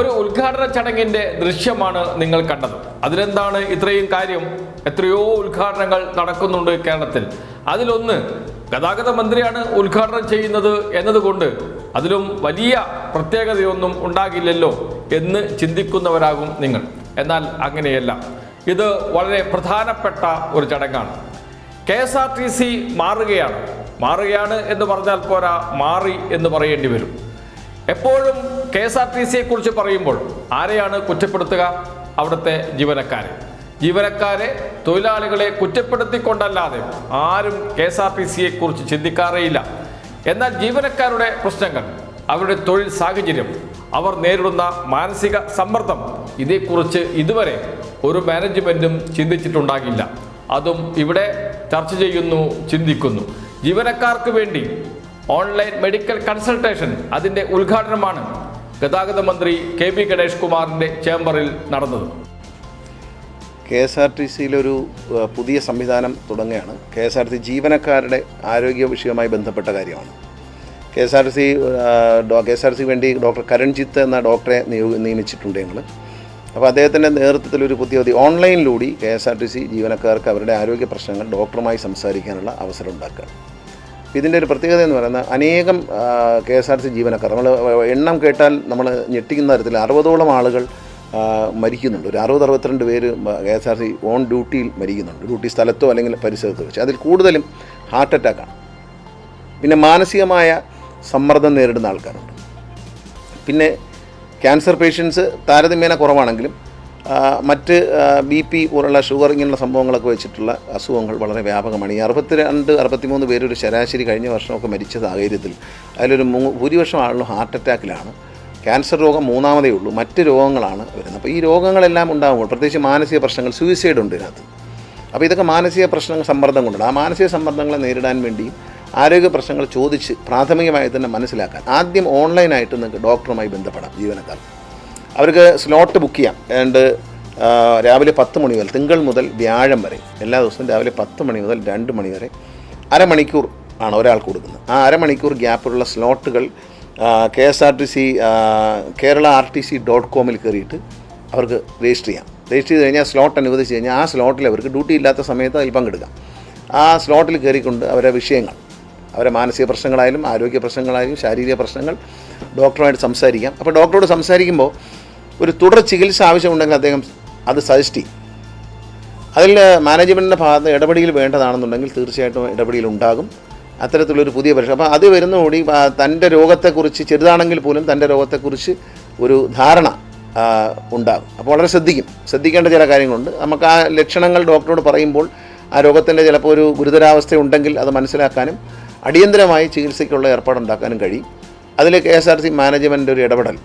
ഒരു ഉദ്ഘാടന ചടങ്ങിന്റെ ദൃശ്യമാണ് നിങ്ങൾ കണ്ടത്. അതിലെന്താണ് ഇത്രയും കാര്യം? എത്രയോ ഉദ്ഘാടനങ്ങൾ നടക്കുന്നുണ്ട് കേരളത്തിൽ. അതിലൊന്ന് ഗതാഗത മന്ത്രിയാണ് ഉദ്ഘാടനം ചെയ്യുന്നത് എന്നതുകൊണ്ട് അതിലും വലിയ പ്രത്യേകതയൊന്നും ഉണ്ടാകില്ലല്ലോ എന്ന് ചിന്തിക്കുന്നവരാകും നിങ്ങൾ. എന്നാൽ അങ്ങനെയല്ല. ഇത് വളരെ പ്രധാനപ്പെട്ട ഒരു ചടങ്ങാണ്. K S R T C മാറുകയാണ്. മാറുകയാണ് എന്ന് പറഞ്ഞാൽ പോരാ മാറി എന്ന് പറയേണ്ടി വരും. എപ്പോഴും കെ എസ് ആർ ടി സിയെ കുറിച്ച് പറയുമ്പോൾ ആരെയാണ് കുറ്റപ്പെടുത്തുക? അവിടുത്തെ ജീവനക്കാരെ. ജീവനക്കാരെ തൊഴിലാളികളെ കുറ്റപ്പെടുത്തിക്കൊണ്ടല്ലാതെ ആരും കെ എസ് ആർ ടി സിയെ കുറിച്ച് ചിന്തിക്കാറേയില്ല. എന്നാൽ ജീവനക്കാരുടെ പ്രശ്നങ്ങൾ അവരുടെ തൊഴിൽ സാഹചര്യം അവർ നേരിടുന്ന മാനസിക സമ്മർദ്ദം ഇതേക്കുറിച്ച് ഇതുവരെ ഒരു മാനേജ്മെന്റും ചിന്തിച്ചിട്ടുണ്ടാകില്ല. അതും ഇവിടെ ചർച്ച ചെയ്യുന്നു ചിന്തിക്കുന്നു. ജീവനക്കാർക്ക് വേണ്ടി ഓൺലൈൻ മെഡിക്കൽ കൺസൾട്ടേഷൻ അതിന്റെ ഉദ്ഘാടനമാണ് ഗതാഗത മന്ത്രി കെ പി ഗണേഷ് കുമാറിന്റെ ചേംബറിൽ നടന്നത്. കെ എസ് ആർ ടി സിയിലൊരു പുതിയ സംവിധാനം തുടങ്ങുകയാണ്. കെ എസ് ആർ ടി ജീവനക്കാരുടെ ആരോഗ്യ വിഷയവുമായി ബന്ധപ്പെട്ട കാര്യമാണ്. K S R C K S R C വേണ്ടി ഡോക്ടർ കരൺജിത്ത് എന്ന ഡോക്ടറെ നിയമിച്ചിട്ടുണ്ട് ഞങ്ങൾ അപ്പോൾ അദ്ദേഹത്തിന്റെ നേതൃത്വത്തിൽ ഒരു പുതിയ പുതിയ ഓൺലൈനിലൂടെ K S R T C ജീവനക്കാർക്ക് അവരുടെ ആരോഗ്യ പ്രശ്നങ്ങൾ ഡോക്ടറുമായി സംസാരിക്കാനുള്ള അവസരം ഉണ്ടാക്കുകയാണ്. ഇതിന്റെ ഒരു പ്രത്യേകത എന്ന് പറയുന്നത് അനേകം കെ എസ് ആർ സി ജീവനക്കാർ നമ്മൾ എണ്ണം കേട്ടാൽ നമ്മൾ ഞെട്ടിക്കുന്ന തരത്തിൽ അറുപതോളം ആളുകൾ മരിക്കുന്നുണ്ട്. ഒരു അറുപത് അറുപത്തിരണ്ട് പേര് K S R C on ഡ്യൂട്ടിയിൽ മരിക്കുന്നുണ്ട്. ഡ്യൂട്ടി സ്ഥലത്തോ അല്ലെങ്കിൽ പരിസരത്തോ വെച്ച്. അതിൽ കൂടുതലും ഹാർട്ട് അറ്റാക്കാണ്. പിന്നെ മാനസികമായ സമ്മർദ്ദം നേരിടുന്ന ആൾക്കാരുണ്ട്. പിന്നെ ക്യാൻസർ പേഷ്യൻസ് താരതമ്യേന കുറവാണെങ്കിലും മറ്റ് ബി പി പോലുള്ള ഷുഗർ ഇങ്ങനെയുള്ള സംഭവങ്ങളൊക്കെ വെച്ചിട്ടുള്ള അസുഖങ്ങൾ വളരെ വ്യാപകമാണ്. ഈ അറുപത്തിരണ്ട് അറുപത്തിമൂന്ന് പേര് ഒരു ശരാശരി കഴിഞ്ഞ വർഷമൊക്കെ മരിച്ച സാഹചര്യത്തിൽ അതിലൊരു മൂ- ഭൂരിപക്ഷം ആളുകളും ഹാർട്ട് അറ്റാക്കിലാണ്. ക്യാൻസർ രോഗം മൂന്നാമതേ ഉള്ളൂ. മറ്റ് രോഗങ്ങളാണ് വരുന്നത്. അപ്പോൾ ഈ രോഗങ്ങളെല്ലാം ഉണ്ടാകുമ്പോൾ പ്രത്യേകിച്ച് മാനസിക പ്രശ്നങ്ങൾ സൂയിസൈഡ് ഉണ്ട് ഇതിനകത്ത്. അപ്പോൾ ഇതൊക്കെ മാനസിക പ്രശ്നങ്ങൾ സമ്മർദ്ദം കൊണ്ടുണ്ട്. ആ മാനസിക സമ്മർദ്ദങ്ങളെ നേരിടാൻ വേണ്ടി ആരോഗ്യ പ്രശ്നങ്ങൾ ചോദിച്ച് പ്രാഥമികമായി തന്നെ മനസ്സിലാക്കാൻ ആദ്യം ഓൺലൈനായിട്ട് നിങ്ങൾക്ക് ഡോക്ടറുമായി ബന്ധപ്പെടാം ജീവനക്കാർ. അവർക്ക് സ്ലോട്ട് ബുക്ക് ചെയ്യാം. ഏതാണ്ട് രാവിലെ പത്ത് മണി മുതൽ തിങ്കൾ മുതൽ വ്യാഴം വരെ എല്ലാ ദിവസവും രാവിലെ പത്ത് മണി മുതൽ രണ്ട് മണി വരെ അരമണിക്കൂർ ആണ് ഒരാൾക്ക് കൊടുക്കുന്നത്. ആ അരമണിക്കൂർ ഗ്യാപ്പിലുള്ള സ്ലോട്ടുകൾ K S R T C Kerala R T C dot കോമിൽ കയറിയിട്ട് അവർക്ക് രജിസ്റ്റർ ചെയ്യാം. രജിസ്റ്റർ ചെയ്ത് കഴിഞ്ഞാൽ സ്ലോട്ട് അനുവദിച്ച് കഴിഞ്ഞാൽ ആ സ്ലോട്ടിൽ അവർക്ക് ഡ്യൂട്ടി ഇല്ലാത്ത സമയത്ത് അതിൽ പങ്കെടുക്കാം. ആ സ്ലോട്ടിൽ കയറിക്കൊണ്ട് അവരുടെ വിഷയങ്ങൾ അവരെ മാനസിക പ്രശ്നങ്ങളായാലും ആരോഗ്യ പ്രശ്നങ്ങളായാലും ശാരീരിക പ്രശ്നങ്ങൾ ഡോക്ടറുമായിട്ട് സംസാരിക്കാം. അപ്പോൾ ഡോക്ടറോട് സംസാരിക്കുമ്പോൾ ഒരു തുടർ ചികിത്സ ആവശ്യമുണ്ടെങ്കിൽ അദ്ദേഹം അത് സജസ്റ്റ് ചെയ്യും. അതിൽ മാനേജ്മെന്റിന്റെ ഭാഗത്ത് ഇടപെടൽ വേണ്ടതാണെന്നുണ്ടെങ്കിൽ തീർച്ചയായിട്ടും ഇടപെടൽ ഉണ്ടാകും. അത്തരത്തിലൊരു പുതിയ പരീക്ഷ അപ്പോൾ അത് വരുന്നതോടി തന്റെ രോഗത്തെക്കുറിച്ച് ചെറുതാണെങ്കിൽ പോലും തന്റെ രോഗത്തെക്കുറിച്ച് ഒരു ധാരണ ഉണ്ടാകും. അപ്പോൾ വളരെ ശ്രദ്ധിക്കും. ശ്രദ്ധിക്കേണ്ട ചില കാര്യങ്ങളുണ്ട്. നമുക്ക് ആ ലക്ഷണങ്ങൾ ഡോക്ടറോട് പറയുമ്പോൾ ആ രോഗത്തിന്റെ ചിലപ്പോൾ ഒരു ഗുരുതരാവസ്ഥ ഉണ്ടെങ്കിൽ അത് മനസ്സിലാക്കാനും അടിയന്തരമായി ചികിത്സയ്ക്കുള്ള ഏർപ്പാടുണ്ടാക്കാനും കഴിയും. അതിൽ K S R C management ഒരു ഇടപെടൽ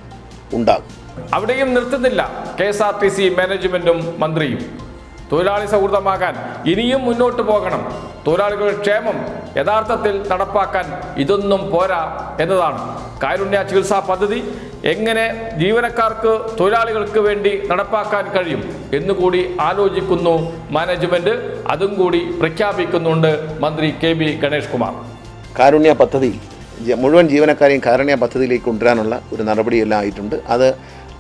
ഉണ്ടാകും. അവിടെയും നിർത്തുന്നില്ല K S R T C മാനേജ്മെന്റും മന്ത്രിയും. തൊഴിലാളി സൗഹൃദമാകാൻ ഇനിയും മുന്നോട്ട് പോകണം. തൊഴിലാളികളുടെ ക്ഷേമം യഥാർത്ഥത്തിൽ നടപ്പാക്കാൻ ഇതൊന്നും പോരാ എന്നതാണ് കാരുണ്യ ചികിത്സാ പദ്ധതി. എങ്ങനെ ജീവനക്കാർക്ക് തൊഴിലാളികൾക്ക് വേണ്ടി നടപ്പാക്കാൻ കഴിയും എന്നുകൂടി ആലോചിക്കുന്നു മാനേജ്മെന്റ്. അതും കൂടി പ്രഖ്യാപിക്കുന്നുണ്ട് മന്ത്രി കെ ബി ഗണേഷ് കുമാർ കാരുണ്യ പദ്ധതി മുഴുവൻ ജീവനക്കാരെയും കാരുണ്യ പദ്ധതിയിലേക്ക് കൊണ്ടുവരാനുള്ള ഒരു നടപടിയെല്ലാം ആയിട്ടുണ്ട്. അത്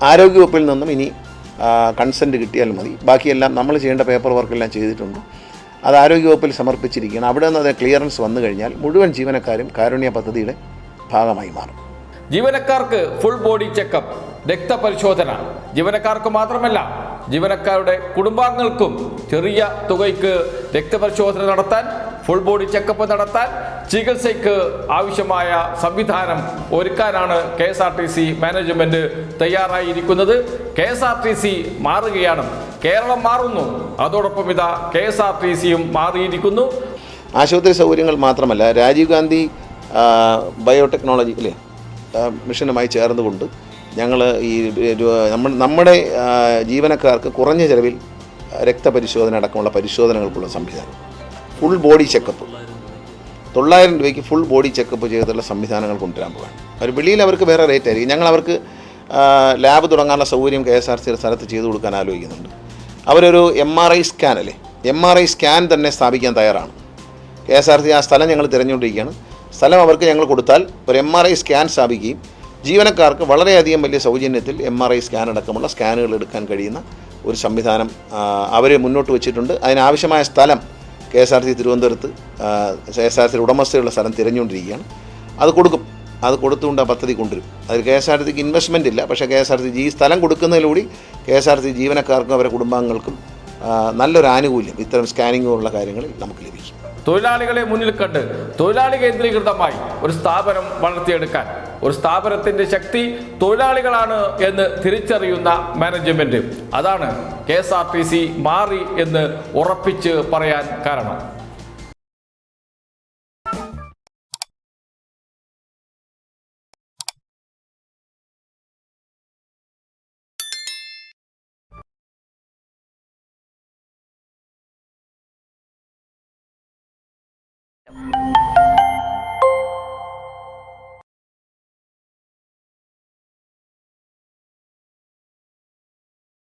ആരോഗ്യവകുപ്പിൽ നിന്നും ഇനി കൺസെന്റ് കിട്ടിയാൽ മതി. ബാക്കിയെല്ലാം നമ്മൾ ചെയ്യേണ്ട പേപ്പർ വർക്കെല്ലാം ചെയ്തിട്ടുണ്ട്. അത് ആരോഗ്യവകുപ്പിൽ സമർപ്പിച്ചിരിക്കുകയാണ്. അവിടെ നിന്ന് അത് ക്ലിയറൻസ് വന്നു കഴിഞ്ഞാൽ മുഴുവൻ ജീവനക്കാരും കാരുണ്യ പദ്ധതിയുടെ ഭാഗമായി മാറും. ജീവനക്കാർക്ക് ഫുൾ ബോഡി ചെക്കപ്പ് രക്തപരിശോധന. ജീവനക്കാർക്ക് മാത്രമല്ല ജീവനക്കാരുടെ കുടുംബാംഗങ്ങൾക്കും ചെറിയ തുകയ്ക്ക് രക്തപരിശോധന നടത്താൻ ഫുൾ ബോഡി ചെക്കപ്പ് നടത്താൻ ചികിത്സയ്ക്ക് ആവശ്യമായ സംവിധാനം ഒരുക്കാനാണ് K S R T C management തയ്യാറായിരിക്കുന്നത്. K S R T C മാറുകയാണ്. കേരളം മാറുന്നു. അതോടൊപ്പം ഇതാ കെ എസ് ആർ ടി സിയും മാറിയിരിക്കുന്നു. ആശുപത്രി സൗകര്യങ്ങൾ മാത്രമല്ല രാജീവ് ഗാന്ധി ബയോടെക്നോളജി അല്ലേ മിഷനുമായി ചേർന്നുകൊണ്ട് ഞങ്ങൾ ഈ നമ്മൾ നമ്മുടെ ജീവനക്കാർക്ക് കുറഞ്ഞ ചെലവിൽ രക്തപരിശോധന അടക്കമുള്ള പരിശോധനകൾക്കുള്ള സംവിധാനം. ഫുൾ ബോഡി ചെക്കപ്പ് തൊള്ളായിരം രൂപയ്ക്ക് ഫുൾ ബോഡി ചെക്കപ്പ് ചെയ്തിട്ടുള്ള സംവിധാനങ്ങൾ കൊണ്ടുവരാൻ പോവാണ്. അവർ വെളിയിൽ അവർക്ക് വേറെ റേറ്റ് ആയിരിക്കും. ഞങ്ങൾ അവർക്ക് ലാബ് തുടങ്ങാനുള്ള സൗകര്യം കെ എസ് ആർ സിയുടെ സ്ഥലത്ത് ചെയ്തു കൊടുക്കാൻ ആലോചിക്കുന്നുണ്ട്. അവരൊരു എം ആർ ഐ സ്കാൻ അല്ലേ? എം ആർ ഐ സ്കാൻ തന്നെ സ്ഥാപിക്കാൻ തയ്യാറാണ്. കെ എസ് ആർ സി ആ സ്ഥലം ഞങ്ങൾ തിരഞ്ഞുകൊണ്ടിരിക്കുകയാണ്. സ്ഥലം അവർക്ക് ഞങ്ങൾ കൊടുത്താൽ ഒരു എം ആർ ഐ സ്കാൻ സ്ഥാപിക്കുകയും ജീവനക്കാർക്ക് വളരെയധികം വലിയ സൗജന്യത്തിൽ എം ആർ ഐ സ്കാൻ അടക്കമുള്ള സ്കാനുകൾ എടുക്കാൻ കഴിയുന്ന ഒരു സംവിധാനം അവർ മുന്നോട്ട് വെച്ചിട്ടുണ്ട്. അതിനാവശ്യമായ സ്ഥലം കെ എസ് ആർ സി തിരുവനന്തപുരത്ത് കെ എസ് ആർ സി ഉടമസ്ഥയുള്ള സ്ഥലം തിരഞ്ഞുകൊണ്ടിരിക്കുകയാണ്. അത് കൊടുക്കും. അത് കൊടുത്തുകൊണ്ട് ആ പദ്ധതി കൊണ്ടുവരും. അതിൽ കെ എസ് ആർ സിക്ക് ഇൻവെസ്റ്റ്മെന്റ് ഇല്ല. പക്ഷേ കെ എസ് ആർ സി ഈ സ്ഥലം കൊടുക്കുന്നതിലൂടെ കെ എസ് ആർ സി ജീവനക്കാർക്കും അവരുടെ കുടുംബാംഗങ്ങൾക്കും നല്ലൊരു ആനുകൂല്യം ഇത്തരം സ്കാനിംഗ് പോലുള്ള കാര്യങ്ങളിൽ നമുക്ക് ലഭിക്കും. തൊഴിലാളികളെ മുന്നിൽ കണ്ട് തൊഴിലാളി കേന്ദ്രീകൃതമായി ഒരു സ്ഥാപനം വളർത്തിയെടുക്കാൻ ഒരു സ്ഥാപനത്തിന്റെ ശക്തി തൊഴിലാളികളാണ് എന്ന് തിരിച്ചറിയുന്ന മാനേജ്മെന്റ് അതാണ് K S R T C മാറി എന്ന് ഉറപ്പിച്ച് പറയാൻ കാരണം.